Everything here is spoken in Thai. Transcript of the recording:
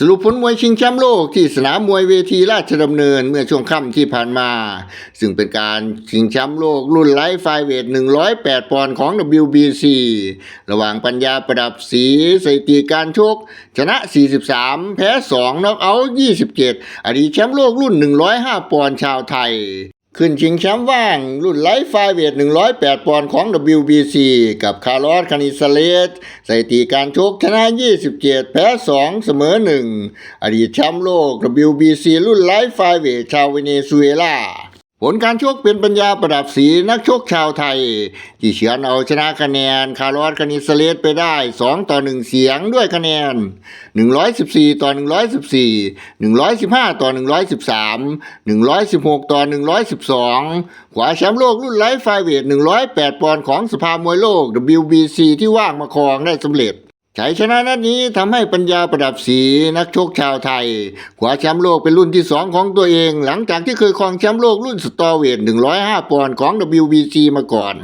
สรุปผลมวยชิงแชมป์โลกที่สนามมวยเวทีราชดำเนินเมื่อช่วงค่ำที่ผ่านมา ซึ่งเป็นการชิงแชมป์โลกรุ่นไลท์ไฟเวท 108 ปอนด์ของ WBC ระหว่างปัญญาประดับสีสถิติการชก ชนะ 43 แพ้ 2 น็อกเอาท์ 27 อดีตแชมป์โลกรุ่น 105 ปอนด์ชาวไทย ขึ้นชิงแชมป์ว่าง รุ่นไลฟ์ไฟเวท 108 ปอนด์ของ WBC กับคาร์ลอสคานิซาเลสสถิติการชกชนะ 27 แพ้ 2 เสมอ 1 อดีตแชมป์โลก WBC รุ่นไลฟ์ไฟเวทชาวเวเนซุเอลา ผลการชกเป็นปัญญาประดับสีนักชกชาวไทย ที่เฉือนเอาชนะคะแนน คาร์ลอสคานิซาเลสไปได้ 2 ต่อ 1 เสียงด้วยคะแนน 114 ต่อ 114 115 ต่อ 113 116 ต่อ 112 ขวาแชมป์โลกรุ่นไลท์ไฟเวท 108 ปอนด์ของสภามวยโลก WBC ที่ว่างมาครองได้สำเร็จ ชัยชนะนัดนี้ทำให้ปัญญาประดับสีนักชกชาวไทยคว้าแชมป์โลกเป็นรุ่นที่ 2 ของตัวเอง หลังจากที่เคยครองแชมป์โลกรุ่นสตอเวท105 ปอนด์ของ WBC มาก่อน